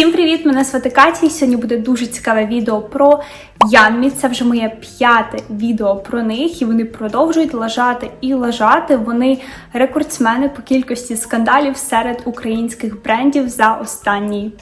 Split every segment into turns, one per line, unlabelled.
Всім привіт! Мене звати Катя. і Сьогодні буде дуже цікаве відео про Янмі. Це вже моє п'яте відео про них, і вони продовжують лажати і лажати. Вони рекордсмени по кількості скандалів серед українських брендів за останній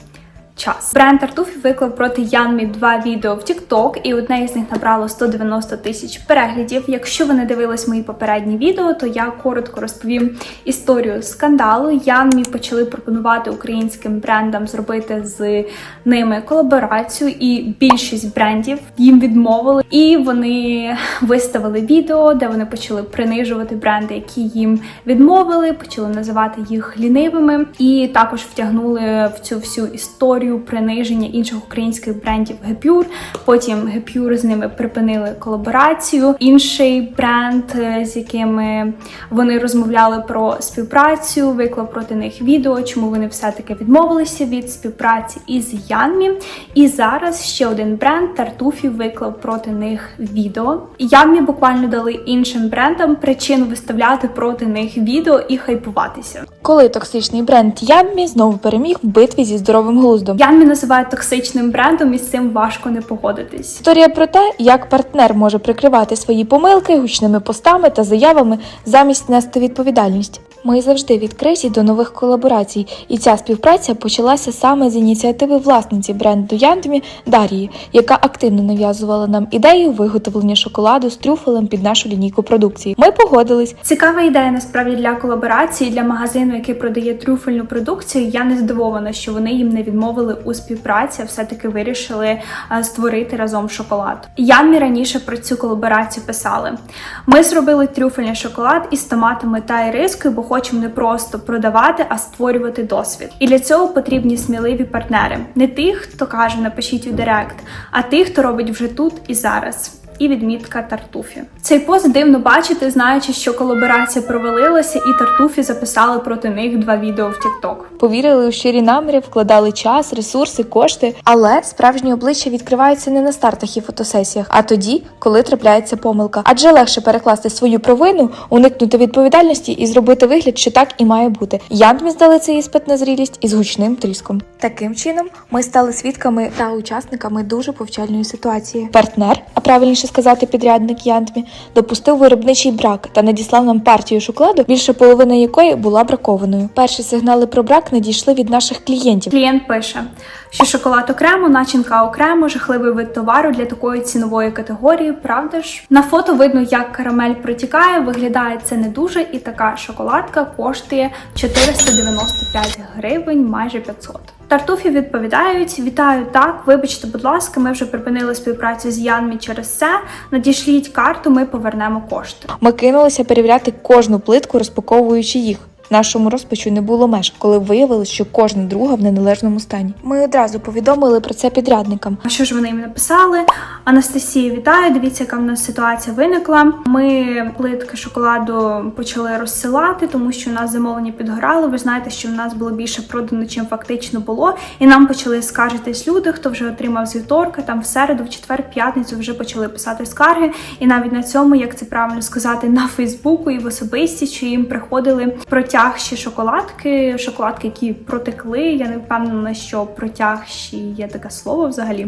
час. Бренд Тартуфі виклав проти Янмі два відео в TikTok, і одне із них набрало 190 тисяч переглядів. Якщо ви не дивились мої попередні відео, то я коротко розповім історію скандалу. Янмі почали пропонувати українським брендам зробити з ними колаборацію, і більшість брендів їм відмовили. І вони виставили відео, де вони почали принижувати бренди, які їм відмовили, почали називати їх лінивими, і також втягнули в цю всю історію приниження інших українських брендів Гепюр. Потім Гепюр з ними припинили колаборацію. Інший бренд, е, з якими вони розмовляли про співпрацю, виклав проти них відео, чому вони все-таки відмовилися від співпраці із Янмі. І зараз ще один бренд Тартуфі виклав проти них відео. Янмі буквально дали іншим брендам причину виставляти проти них відео і хайпуватися.
Коли токсичний бренд Яммі знову переміг в битві зі здоровим глуздом.
Янмі називають токсичним брендом, і з цим важко не погодитись.
Історія про те, як партнер може прикривати свої помилки гучними постами та заявами замість нести відповідальність. Ми завжди відкриті до нових колаборацій, і ця співпраця почалася саме з ініціативи власниці бренду Янтмі Дарії, яка активно нав'язувала нам ідею виготовлення шоколаду з трюфелем під нашу лінійку продукції. Ми погодились.
Цікава ідея насправді для колаборації для магазину, який продає трюфельну продукцію. Я не здивована, що вони їм не відмовили у співпраці, а все-таки вирішили е, створити разом шоколад. Янмі раніше про цю колаборацію писали: ми зробили трюфельний шоколад із томатами та ірискою, бо хочемо не просто продавати, а створювати досвід. І для цього потрібні сміливі партнери, не тих, хто каже, напишіть у директ, а тих, хто робить вже тут і зараз і відмітка Тартуфі. Цей пост дивно бачити, знаючи, що колаборація провалилася, і Тартуфі записали проти них два відео в TikTok.
Повірили у щирі наміри, вкладали час, ресурси, кошти. Але справжні обличчя відкриваються не на стартах і фотосесіях, а тоді, коли трапляється помилка. Адже легше перекласти свою провину, уникнути відповідальності і зробити вигляд, що так і має бути. Янтмі здали цей іспит на зрілість із гучним тріском. Таким чином, ми стали свідками та учасниками дуже повчальної ситуації. Партнер, а правильніше сказати, підрядник Янтмі, допустив виробничий брак та надіслав нам партію шоколаду, більше половини якої була бракованою. Перші сигнали про брак надійшли від наших клієнтів.
Клієнт пише, що шоколад окремо, начинка окремо, жахливий вид товару для такої цінової категорії. Правда ж? На фото видно, як карамель протікає. Виглядає це не дуже, і така шоколадка коштує 495 гривень, майже 500. Тартуфі відповідають: вітаю так. Вибачте, будь ласка, ми вже припинили співпрацю з Янмі через це. Надішліть карту, ми повернемо кошти.
Ми кинулися перевіряти кожну плитку, розпаковуючи їх. Нашому розпачу не було меж, коли виявилось, що кожна друга в неналежному стані. Ми одразу повідомили про це підрядникам.
А що ж вони їм написали? Анастасія, вітаю! Дивіться, яка в нас ситуація виникла. Ми плитки шоколаду почали розсилати, тому що у нас замовлення підгорало. Ви знаєте, що в нас було більше продано, чим фактично було. І нам почали скаржитись люди, хто вже отримав з вівторка, там в середу, в четвер, п'ятницю вже почали писати скарги. І навіть на цьому, як це правильно сказати, на Фейсбуку і в особисті, що їм приходили протягші шоколадки, шоколадки, які протекли. Я не впевнена, що протягші є таке слово взагалі.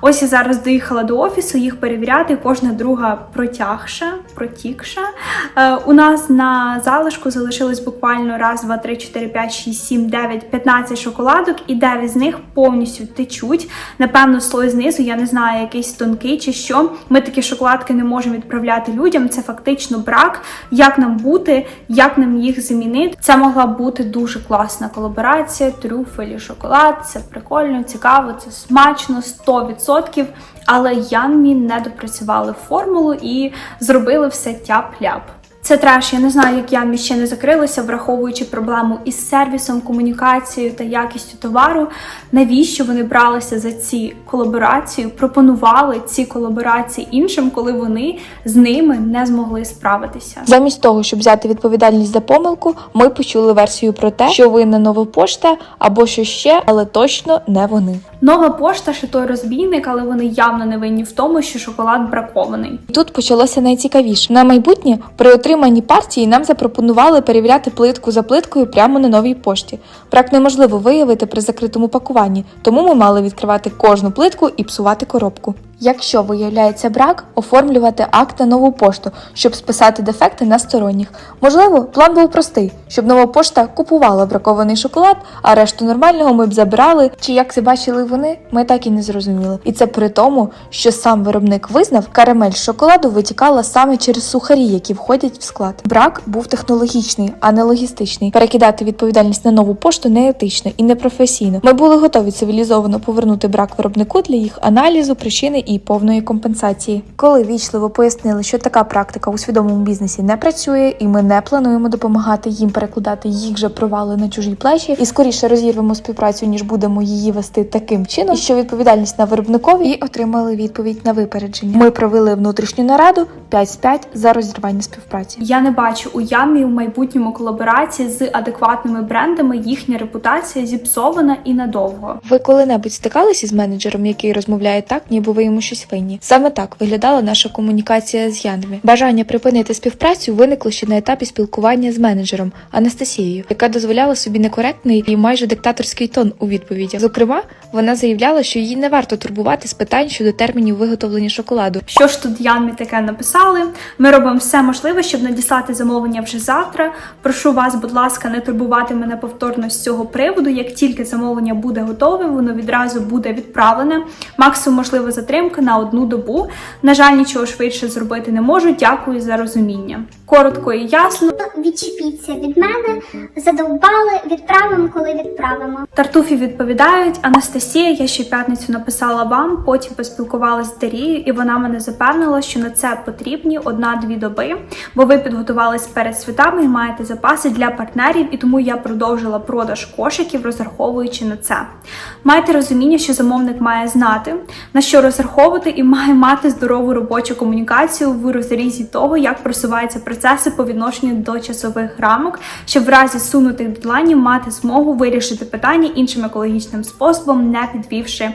Ось я зараз доїхала до офісу їх перевіряти. Кожна друга протягша, протікша. Е, у нас на залишку залишилось буквально раз, два, три, чотири, п'ять, шість, сім, дев'ять, п'ятнадцять шоколадок, і дев'ять з них повністю течуть. Напевно, слой знизу, я не знаю, якийсь тонкий чи що. Ми такі шоколадки не можемо відправляти людям. Це фактично брак. Як нам бути, як нам їх замінити? Це могла бути дуже класна колаборація, трюфель і шоколад. Це прикольно, цікаво, це смачно, 100%. Але Янмі не допрацювали формулу і зробили все тяп-ляп. Це треш. Я не знаю, як Янмі ще не закрилося, враховуючи проблему із сервісом, комунікацією та якістю товару. Навіщо вони бралися за ці колаборації, пропонували ці колаборації іншим, коли вони з ними не змогли справитися?
Замість того, щоб взяти відповідальність за помилку, ми почули версію про те, що винна нова пошта або що ще, але точно не вони.
Нова пошта ще той розбійник, але вони явно не винні в тому, що шоколад бракований.
Тут почалося найцікавіше. На майбутнє при отриманні отриманій партії нам запропонували перевіряти плитку за плиткою прямо на новій пошті. Брак неможливо виявити при закритому пакуванні, тому ми мали відкривати кожну плитку і псувати коробку. Якщо виявляється брак, оформлювати акт на нову пошту, щоб списати дефекти на сторонніх. Можливо, план був простий, щоб нова пошта купувала бракований шоколад, а решту нормального ми б забрали. Чи як це бачили вони, ми так і не зрозуміли. І це при тому, що сам виробник визнав, карамель шоколаду витікала саме через сухарі, які входять в склад. Брак був технологічний, а не логістичний. Перекидати відповідальність на нову пошту неетично і непрофесійно. Ми були готові цивілізовано повернути брак виробнику для їх аналізу, причини і повної компенсації. Коли вічливо пояснили, що така практика у свідомому бізнесі не працює, і ми не плануємо допомагати їм перекладати їх же провали на чужі плечі, і скоріше розірвемо співпрацю, ніж будемо її вести таким чином, що відповідальність на виробникові і отримали відповідь на випередження. Ми провели внутрішню нараду 5 з 5 за розірвання співпраці.
Я не бачу у ямі в майбутньому колаборації з адекватними брендами. Їхня репутація зіпсована і надовго.
Ви коли-небудь стикалися з менеджером, який розмовляє так, ніби ви йому щось винні? Саме так виглядала наша комунікація з Янві. Бажання припинити співпрацю виникло ще на етапі спілкування з менеджером Анастасією, яка дозволяла собі некоректний і майже диктаторський тон у відповідях. Зокрема, вона заявляла, що їй не варто турбувати з питань щодо термінів виготовлення шоколаду.
Що ж тут Янмі таке написали? Ми робимо все можливе, щоб надіслати замовлення вже завтра. Прошу вас, будь ласка, не турбувати мене повторно з цього приводу. Як тільки замовлення буде готове, воно відразу буде відправлене. Максимум можлива затримка на одну добу. На жаль, нічого швидше зробити не можу. Дякую за розуміння. Коротко і ясно.
Відчепіться від мене, задовбали, відправимо, коли відправимо.
Тартуфі відповідають: Анастасія, я ще п'ятницю написала вам, потім поспілкувалася з Дарією, і вона мене запевнила, що на це потрібні одна-дві доби, бо ви підготувались перед святами і маєте запаси для партнерів, і тому я продовжила продаж кошиків, розраховуючи на це. Майте розуміння, що замовник має знати, на що розраховувати, і має мати здорову робочу комунікацію в розрізі того, як просуваються процеси по відношенню до часових рамок, щоб в разі сунутих дедлайнів мати змогу вирішити питання іншим екологічним способом, не підвівши.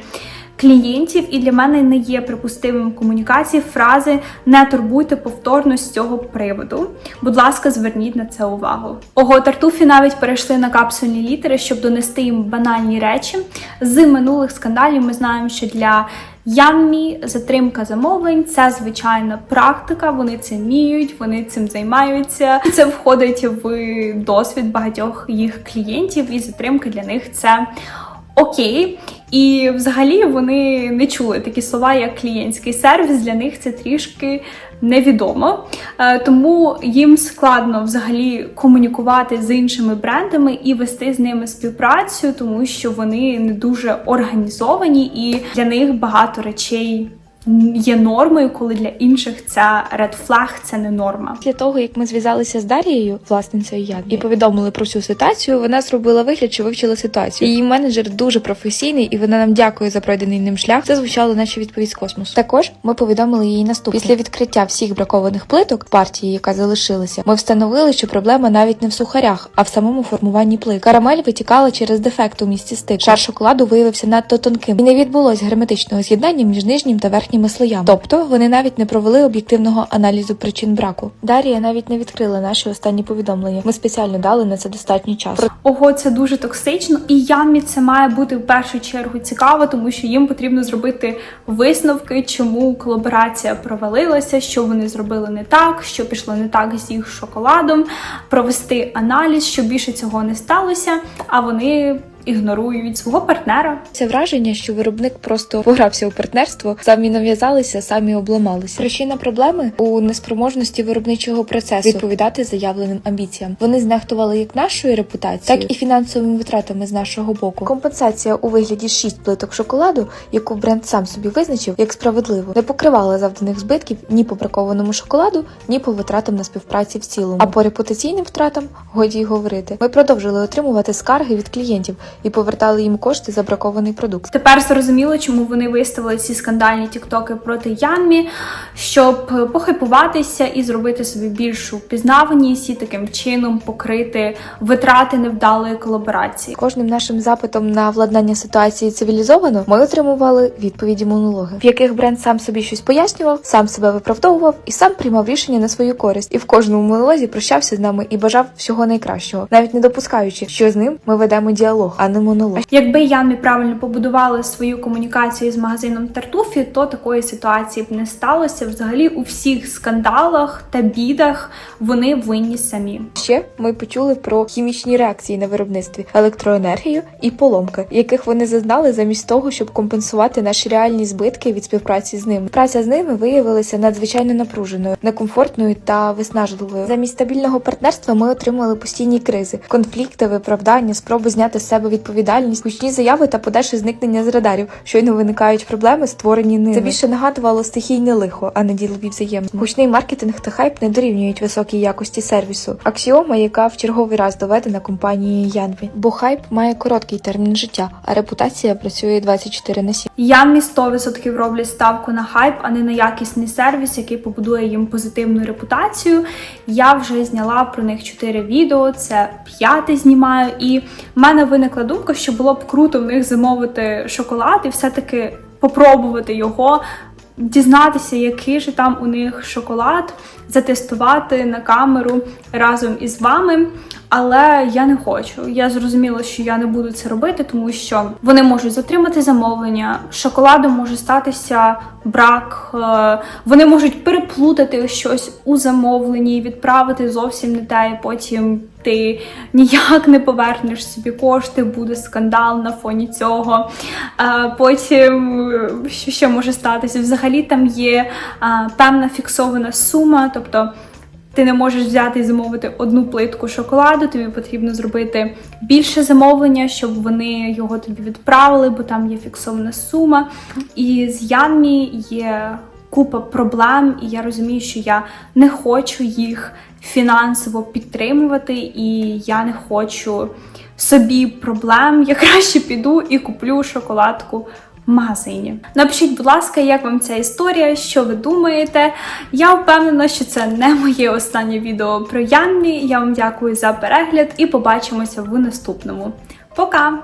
Клієнтів і для мене не є припустимим комунікації фрази не турбуйте повторно з цього приводу. Будь ласка, зверніть на це увагу. Ого, тартуфі навіть перейшли на капсульні літери, щоб донести їм банальні речі. З минулих скандалів ми знаємо, що для Яммі затримка замовлень це звичайна практика. Вони це вміють, вони цим займаються. Це входить в досвід багатьох їх клієнтів, і затримка для них це окей. І взагалі вони не чули такі слова, як клієнтський сервіс. Для них це трішки невідомо. Е, Тому їм складно взагалі комунікувати з іншими брендами і вести з ними співпрацю, тому що вони не дуже організовані, і для них багато речей є нормою, коли для інших red flag, це не норма.
Після того, як ми зв'язалися з Дарією, власницею Янві, і повідомили про цю ситуацію, вона зробила вигляд, що вивчила ситуацію. Її менеджер дуже професійний, і вона нам дякує за пройдений ним шлях. Це звучало наче відповідь з космосу. Також ми повідомили їй наступне. Після відкриття всіх бракованих плиток партії, яка залишилася, ми встановили, що проблема навіть не в сухарях, а в самому формуванні плит. Карамель витікала через дефект у місці стику. Шар шоколаду виявився надто тонким, і не відбулось герметичного з'єднання між нижнім та верхніми слоями. Тобто вони навіть не провели об'єктивного аналізу причин браку. Дарія навіть не відкрила наші останні повідомлення. Ми спеціально дали на це достатньо часу.
Ого, це дуже токсично, і ямі це має бути в першу чергу цікаво, тому що їм потрібно зробити висновки, чому колаборація провалилася, що вони зробили не так, що пішло не так з їх шоколадом, провести аналіз, щоб більше цього не сталося. А вони ігнорують свого партнера.
Це враження, що виробник просто погрався у партнерство, самі нав'язалися, самі обламалися. Причина проблеми у неспроможності виробничого процесу відповідати заявленим амбіціям. Вони знехтували як нашою репутацією, так і фінансовими витратами з нашого боку. Компенсація у вигляді 6 плиток шоколаду, яку бренд сам собі визначив як справедливо, не покривала завданих збитків ні по бракованому шоколаду, ні по витратам на співпраці в цілому. А по репутаційним втратам годі й говорити. Ми продовжили отримувати скарги від клієнтів, і повертали їм кошти за бракований продукт.
Тепер зрозуміло, чому вони виставили ці скандальні тіктоки проти Янмі, щоб похайпуватися і зробити собі більшу впізнаваність і таким чином покрити витрати невдалої колаборації.
Кожним нашим запитом на владнання ситуації цивілізовано ми отримували відповіді монологи, в яких бренд сам собі щось пояснював, сам себе виправдовував і сам приймав рішення на свою користь. І в кожному монолозі прощався з нами і бажав всього найкращого, навіть не допускаючи, що з ним ми ведемо діалог, а не монолог.
Якби Янмі правильно побудували свою комунікацію з магазином Тартуфі, то такої ситуації б не сталося. Взагалі у всіх скандалах та бідах вони винні самі.
Ще ми почули про хімічні реакції на виробництві, електроенергію і поломки, яких вони зазнали замість того, щоб компенсувати наші реальні збитки від співпраці з ними. Праця з ними виявилася надзвичайно напруженою, некомфортною та виснажливою. Замість стабільного партнерства ми отримали постійні кризи, конфлікти, виправдання, спроби зняти з себе відповідальність, гучні заяви та подальше зникнення з радарів. Щойно виникають проблеми, створені ними. Це більше нагадувало стихійне лихо, а не ділові взаємини. Гучний маркетинг та хайп не дорівнюють високій якості сервісу. Аксіома, яка в черговий раз доведена компанією Янві. Бо хайп має короткий термін життя, а репутація працює 24 на 7.
Янмі 100% роблять ставку на хайп, а не на якісний сервіс, який побудує їм позитивну репутацію. Я вже зняла про них 4 відео, це п'яте знімаю, і в мене виникла думка, що було б круто в них замовити шоколад і все-таки попробувати його. Дізнатися, який же там у них шоколад, затестувати на камеру разом із вами. Але я не хочу. Я зрозуміла, що я не буду це робити, тому що вони можуть затримати замовлення. Шоколадом може статися брак, е, вони можуть переплутати щось у замовленні, відправити зовсім не те, і потім ти ніяк не повернеш собі кошти, буде скандал на фоні цього. Е, Потім що ще може статися? Взагалі там є е, певна фіксована сума, тобто. Ти не можеш взяти і замовити одну плитку шоколаду, тобі потрібно зробити більше замовлення, щоб вони його тобі відправили, бо там є фіксована сума. І з Янмі є купа проблем, і я розумію, що я не хочу їх фінансово підтримувати, і я не хочу собі проблем. Я краще піду і куплю шоколадку магазині. Напишіть, будь ласка, як вам ця історія, що ви думаєте. Я впевнена, що це не моє останнє відео про Янмі. Я вам дякую за перегляд і побачимося в наступному. Пока!